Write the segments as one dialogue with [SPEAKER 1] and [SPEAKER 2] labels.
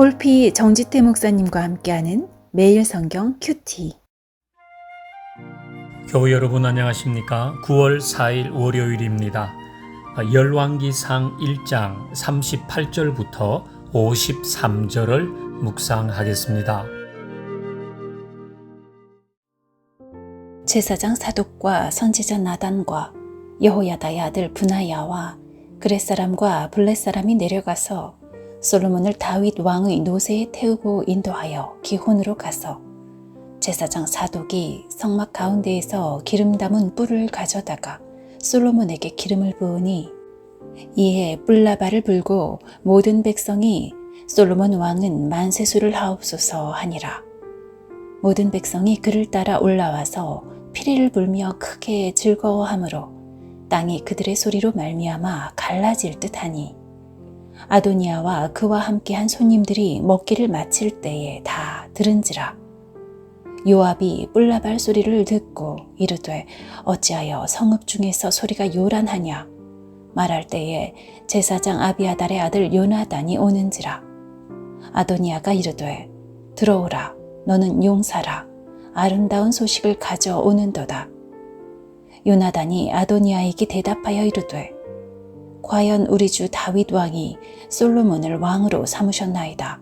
[SPEAKER 1] 홀피 정지태 목사님과 함께하는 매일 성경 큐티.
[SPEAKER 2] 교우 여러분 안녕하십니까? 9월 4일 월요일입니다. 열왕기상 1장 38절부터 53절을 묵상하겠습니다.
[SPEAKER 1] 제사장 사독과 선지자 나단과 여호야다의 아들 분하야와 그렛 사람과 블렛 사람이 내려가서 솔로몬을 다윗 왕의 노새에 태우고 인도하여 기혼으로 가서 제사장 사독이 성막 가운데에서 기름 담은 뿔을 가져다가 솔로몬에게 기름을 부으니 이에 뿔라바를 불고 모든 백성이 솔로몬 왕은 만세수를 하옵소서 하니라. 모든 백성이 그를 따라 올라와서 피리를 불며 크게 즐거워하므로 땅이 그들의 소리로 말미암아 갈라질 듯하니 아도니아와 그와 함께한 손님들이 먹기를 마칠 때에 다 들은지라. 요압이 뿔라발 소리를 듣고 이르되 어찌하여 성읍 중에서 소리가 요란하냐? 말할 때에 제사장 아비아달의 아들 요나단이 오는지라. 아도니아가 이르되 들어오라. 너는 용사라. 아름다운 소식을 가져오는도다. 요나단이 아도니아에게 대답하여 이르되 과연 우리 주 다윗 왕이 솔로몬을 왕으로 삼으셨나이다.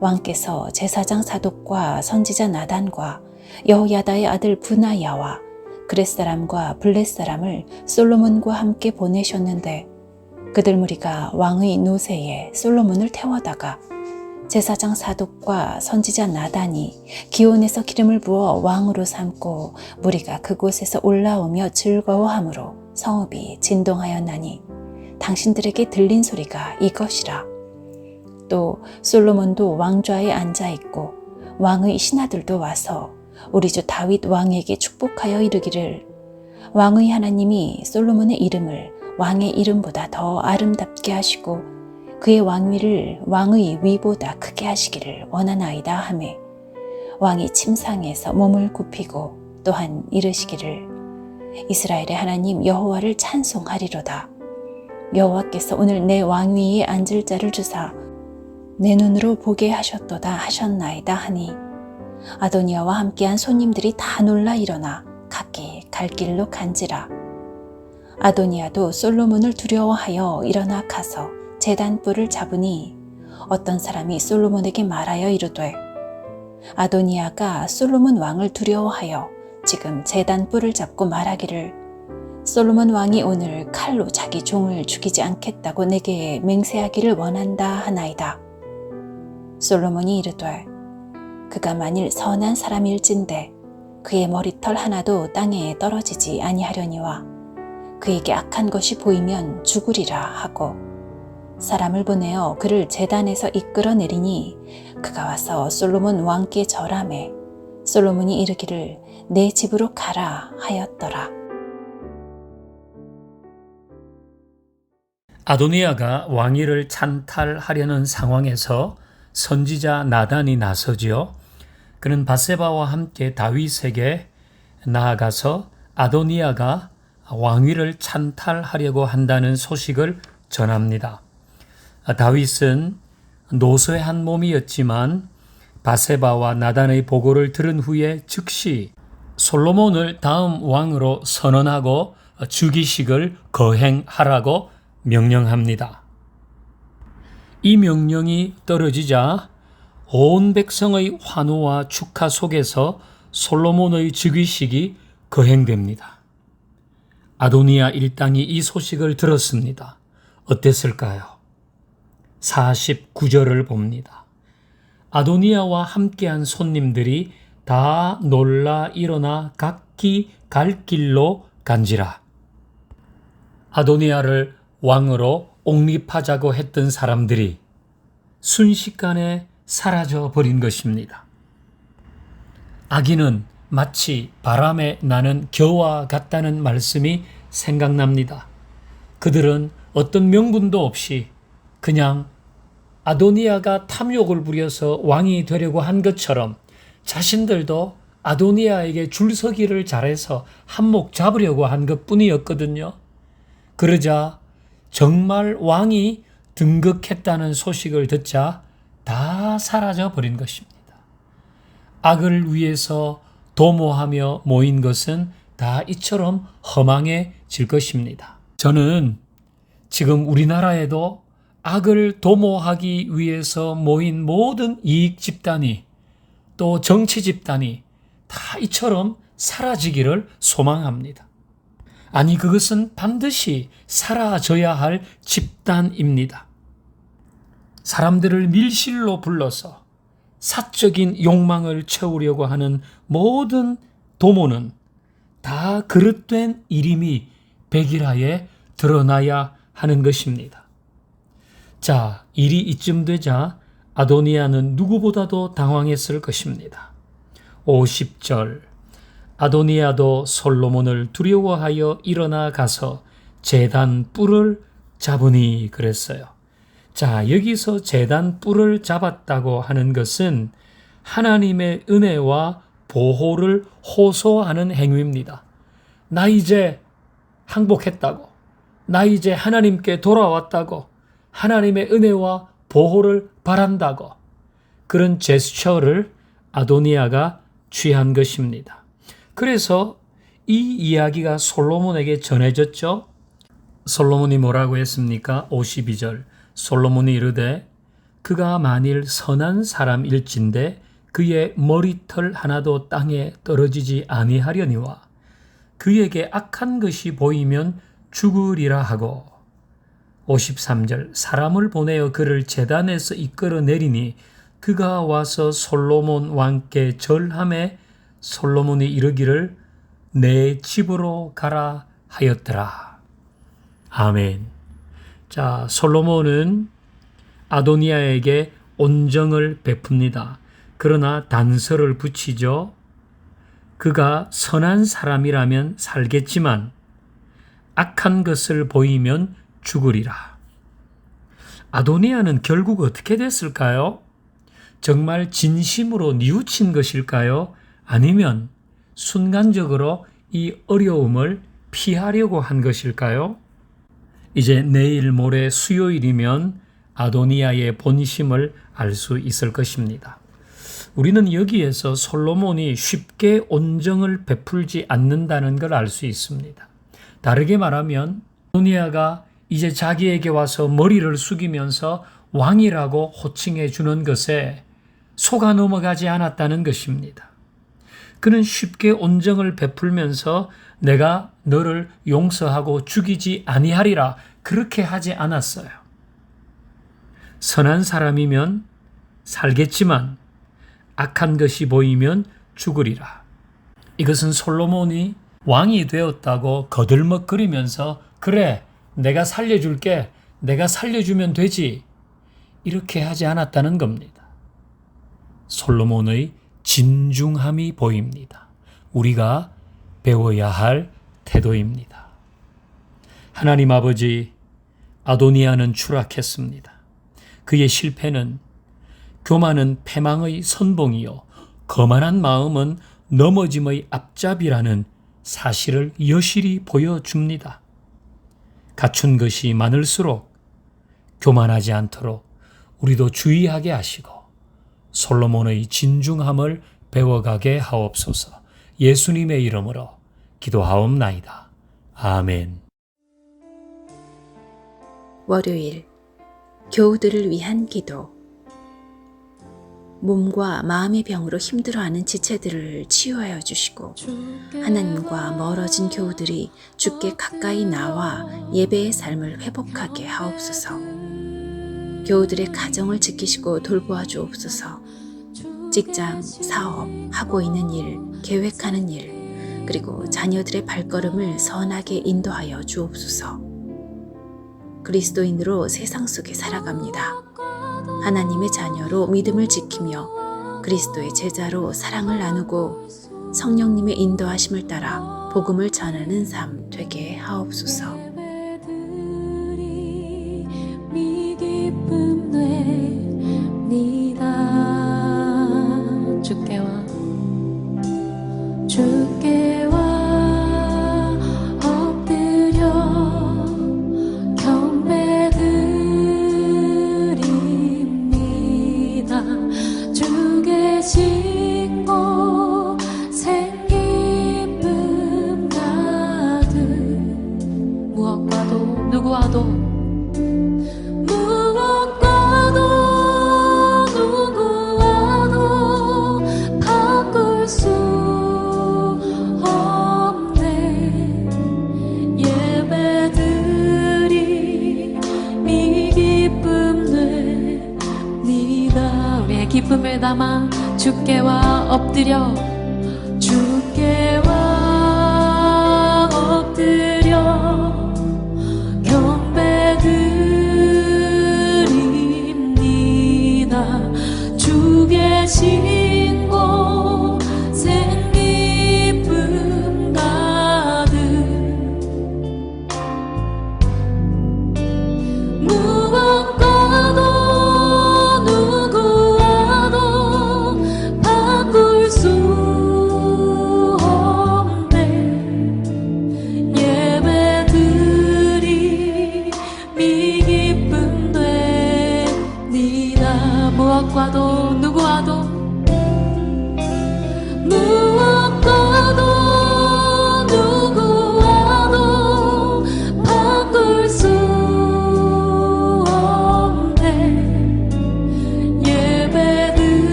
[SPEAKER 1] 왕께서 제사장 사독과 선지자 나단과 여호야다의 아들 분하야와 그렛 사람과 블렛 사람을 솔로몬과 함께 보내셨는데 그들 무리가 왕의 노새에 솔로몬을 태워다가 제사장 사독과 선지자 나단이 기온에서 기름을 부어 왕으로 삼고 무리가 그곳에서 올라오며 즐거워하므로 성읍이 진동하였나니 당신들에게 들린 소리가 이것이라. 또 솔로몬도 왕좌에 앉아 있고 왕의 신하들도 와서 우리 주 다윗 왕에게 축복하여 이르기를. 왕의 하나님이 솔로몬의 이름을 왕의 이름보다 더 아름답게 하시고 그의 왕위를 왕의 위보다 크게 하시기를 원하나이다 하매 왕이 침상에서 몸을 굽히고 또한 이르시기를. 이스라엘의 하나님 여호와를 찬송하리로다 여호와께서 오늘 내 왕위에 앉을 자를 주사 내 눈으로 보게 하셨도다 하셨나이다 하니 아도니아와 함께한 손님들이 다 놀라 일어나 각기 갈 길로 간지라. 아도니아도 솔로몬을 두려워하여 일어나 가서 재단 뿔을 잡으니 어떤 사람이 솔로몬에게 말하여 이르되 아도니아가 솔로몬 왕을 두려워하여 지금 재단 뿔을 잡고 말하기를 솔로몬 왕이 오늘 칼로 자기 종을 죽이지 않겠다고 내게 맹세하기를 원한다 하나이다. 솔로몬이 이르되 그가 만일 선한 사람일진데 그의 머리털 하나도 땅에 떨어지지 아니하려니와 그에게 악한 것이 보이면 죽으리라 하고 사람을 보내어 그를 재단에서 이끌어 내리니 그가 와서 솔로몬 왕께 절함해 솔로몬이 이르기를 내 집으로 가라 하였더라.
[SPEAKER 2] 아도니아가 왕위를 찬탈하려는 상황에서 선지자 나단이 나서지요. 그는 바세바와 함께 다윗에게 나아가서 아도니아가 왕위를 찬탈하려고 한다는 소식을 전합니다. 아, 다윗은 노쇠한 몸이었지만 바세바와 나단의 보고를 들은 후에 즉시 솔로몬을 다음 왕으로 선언하고 주기식을 거행하라고 명령합니다. 이 명령이 떨어지자 온 백성의 환호와 축하 속에서 솔로몬의 즉위식이 거행됩니다. 아도니아 일당이 이 소식을 들었습니다. 어땠을까요? 49절을 봅니다. 아도니아와 함께한 손님들이 다 놀라 일어나 각기 갈 길로 간지라. 아도니아를 왕으로 옹립하자고 했던 사람들이 순식간에 사라져 버린 것입니다. 아기는 마치 바람에 나는 겨와 같다는 말씀이 생각납니다. 그들은 어떤 명분도 없이 그냥 아도니아가 탐욕을 부려서 왕이 되려고 한 것처럼 자신들도 아도니아에게 줄서기를 잘해서 한몫 잡으려고 한 것 뿐이었거든요. 그러자 정말 왕이 등극했다는 소식을 듣자 다 사라져 버린 것입니다. 악을 위해서 도모하며 모인 것은 다 이처럼 허망해질 것입니다. 저는 지금 우리나라에도 악을 도모하기 위해서 모인 모든 이익 집단이 또 정치 집단이 다 이처럼 사라지기를 소망합니다. 아니, 그것은 반드시 사라져야 할 집단입니다. 사람들을 밀실로 불러서 사적인 욕망을 채우려고 하는 모든 도모는 다 그릇된 이름이 백일하에 드러나야 하는 것입니다. 자, 일이 이쯤 되자 아도니아는 누구보다도 당황했을 것입니다. 50절 아도니아도 솔로몬을 두려워하여 일어나 가서 재단 뿔을 잡으니 그랬어요. 자, 여기서 재단 뿔을 잡았다고 하는 것은 하나님의 은혜와 보호를 호소하는 행위입니다. 나 이제 항복했다고. 나 이제 하나님께 돌아왔다고. 하나님의 은혜와 보호를 바란다고. 그런 제스처를 아도니아가 취한 것입니다. 그래서 이 이야기가 솔로몬에게 전해졌죠. 솔로몬이 뭐라고 했습니까? 52절. 솔로몬이 이르되 그가 만일 선한 사람일진데 그의 머리털 하나도 땅에 떨어지지 아니하려니와 그에게 악한 것이 보이면 죽으리라 하고 53절 사람을 보내어 그를 재단에서 이끌어 내리니 그가 와서 솔로몬 왕께 절함에 솔로몬이 이르기를 내 집으로 가라 하였더라. 아멘. 자, 솔로몬은 아도니아에게 온정을 베풉니다. 그러나 단서를 붙이죠. 그가 선한 사람이라면 살겠지만 악한 것을 보이면 죽으리라. 아도니아는 결국 어떻게 됐을까요? 정말 진심으로 뉘우친 것일까요? 아니면 순간적으로 이 어려움을 피하려고 한 것일까요? 이제 내일 모레 수요일이면 아도니아의 본심을 알 수 있을 것입니다. 우리는 여기에서 솔로몬이 쉽게 온정을 베풀지 않는다는 걸 알 수 있습니다. 다르게 말하면 아도니아가 이제 자기에게 와서 머리를 숙이면서 왕이라고 호칭해 주는 것에 속아 넘어가지 않았다는 것입니다. 그는 쉽게 온정을 베풀면서 내가 너를 용서하고 죽이지 아니하리라 그렇게 하지 않았어요. 선한 사람이면 살겠지만 악한 것이 보이면 죽으리라. 이것은 솔로몬이 왕이 되었다고 거들먹거리면서 그래 내가 살려줄게 내가 살려주면 되지 이렇게 하지 않았다는 겁니다. 솔로몬의 진중함이 보입니다. 우리가 배워야 할 태도입니다. 하나님 아버지, 아도니아는 추락했습니다. 그의 실패는 교만은 패망의 선봉이요, 거만한 마음은 넘어짐의 앞잡이라는 사실을 여실히 보여줍니다. 갖춘 것이 많을수록 교만하지 않도록 우리도 주의하게 하시고 솔로몬의 진중함을 배워가게 하옵소서. 예수님의 이름으로 기도하옵나이다. 아멘.
[SPEAKER 1] 월요일 교우들을 위한 기도 몸과 마음의 병으로 힘들어하는 지체들을 치유하여 주시고 하나님과 멀어진 교우들이 주께 가까이 나와 예배의 삶을 회복하게 하옵소서. 교우들의 가정을 지키시고 돌보아 주옵소서. 직장, 사업, 하고 있는 일, 계획하는 일, 그리고 자녀들의 발걸음을 선하게 인도하여 주옵소서. 그리스도인으로 세상 속에 살아갑니다. 하나님의 자녀로 믿음을 지키며 그리스도의 제자로 사랑을 나누고 성령님의 인도하심을 따라 복음을 전하는 삶 되게 하옵소서.
[SPEAKER 3] 감아 주께와 엎드려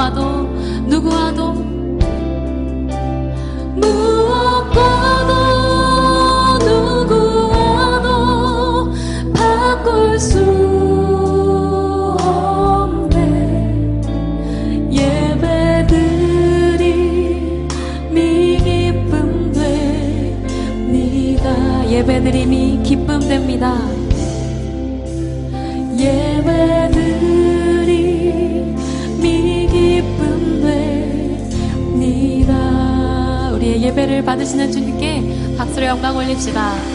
[SPEAKER 4] 누구와도
[SPEAKER 3] 누구와도 받으시는 주님께 박수로 영광 올립시다.